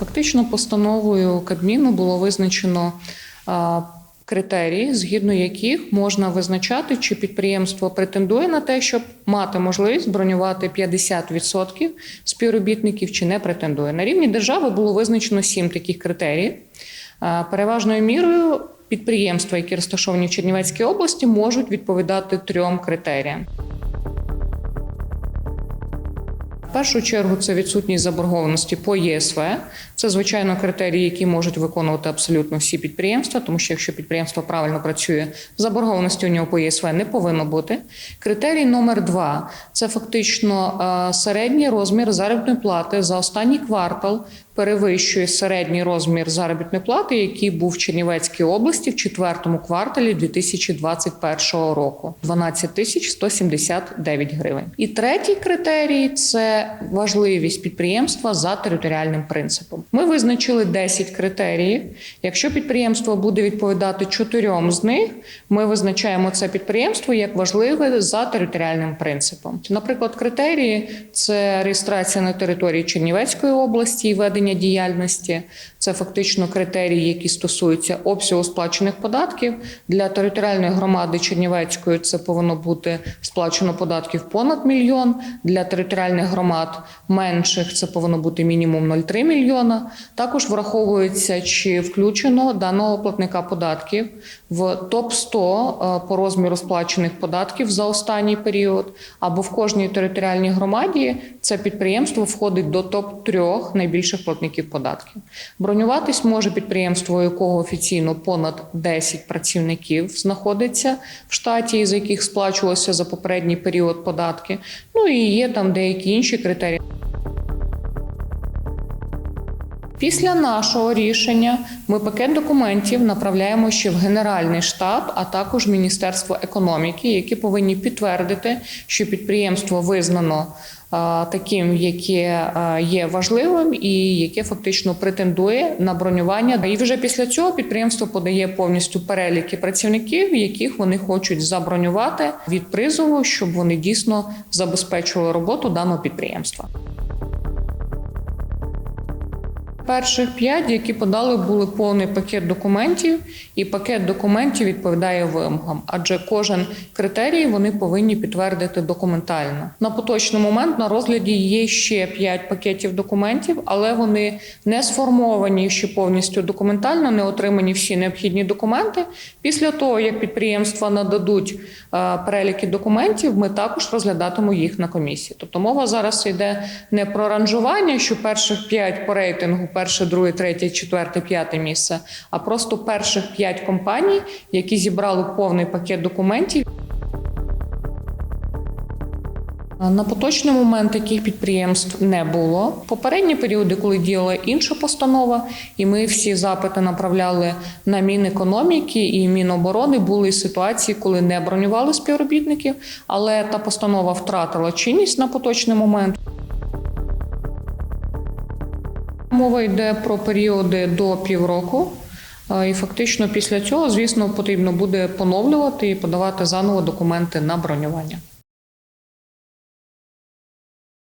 Фактично, постановою Кабміну було визначено критерії, згідно яких можна визначати, чи підприємство претендує на те, щоб мати можливість бронювати 50% співробітників, чи не претендує. На рівні держави було визначено сім таких критеріїв. А, Переважною мірою підприємства, які розташовані в Чернівецькій області, можуть відповідати трьом критеріям. Першу чергу це відсутність заборгованості по ЄСВ. Це звичайно критерії, які можуть виконувати абсолютно всі підприємства, тому що якщо підприємство правильно працює, заборгованості у нього по ЄСВ не повинно бути. Критерій номер два це фактично е, середній розмір заробітної плати за останній квартал. Перевищує середній розмір заробітної плати, який був в Чернівецькій області в четвертому кварталі 2021 року 12 тисяч 179 гривень. І третій критерій це важливість підприємства за територіальним принципом. Ми визначили 10 критеріїв. Якщо підприємство буде відповідати чотирьом з них, ми визначаємо це підприємство як важливе за територіальним принципом. Наприклад, критерії це реєстрація на території Чернівецької області і ведення діяльності. Це фактично критерії, які стосуються обсягу сплачених податків для територіальної громади Чернівецької. Це повинно бути сплачено податків понад мільйон. Для територіальних громад менших це повинно бути мінімум 0,3 мільйона. Також враховується, чи включено даного платника податків в топ 100 по розміру сплачених податків за останній період, або в кожній територіальній громаді це підприємство входить до топ 3 найбільших платників податків. Бронюватись може підприємство, якого офіційно понад 10 працівників знаходиться в штаті, з яких сплачувалося за попередній період податки. Ну і є там деякі інші критерії. Після нашого рішення ми пакет документів направляємо ще в Генеральний штаб, а також Міністерство економіки, які повинні підтвердити, що підприємство визнано таким, яке є важливим і яке фактично претендує на бронювання. І вже після цього підприємство подає повністю переліки працівників, яких вони хочуть забронювати від призову, щоб вони дійсно забезпечували роботу даного підприємства. Перших п'ять, які подали, були повний пакет документів, і пакет документів відповідає вимогам, адже кожен критерій вони повинні підтвердити документально. На поточний момент на розгляді є ще п'ять пакетів документів, але вони не сформовані ще повністю документально, не отримані всі необхідні документи. Після того, як підприємства нададуть е, переліки документів, ми також розглядатимемо їх на комісії. Тобто мова зараз йде не про ранжування, що перших п'ять по рейтингу перше, друге, третє, четверте, п'яте місце, а просто перших п'ять компаній, які зібрали повний пакет документів. На поточний момент таких підприємств не було. Попередні періоди, коли діяла інша постанова, і ми всі запити направляли на Мінекономіки і Міноборони, були ситуації, коли не бронювали співробітників, але та постанова втратила чинність на поточний момент. Мова йде про періоди до півроку. Е, І фактично після цього, звісно, потрібно буде поновлювати і подавати заново документи на бронювання.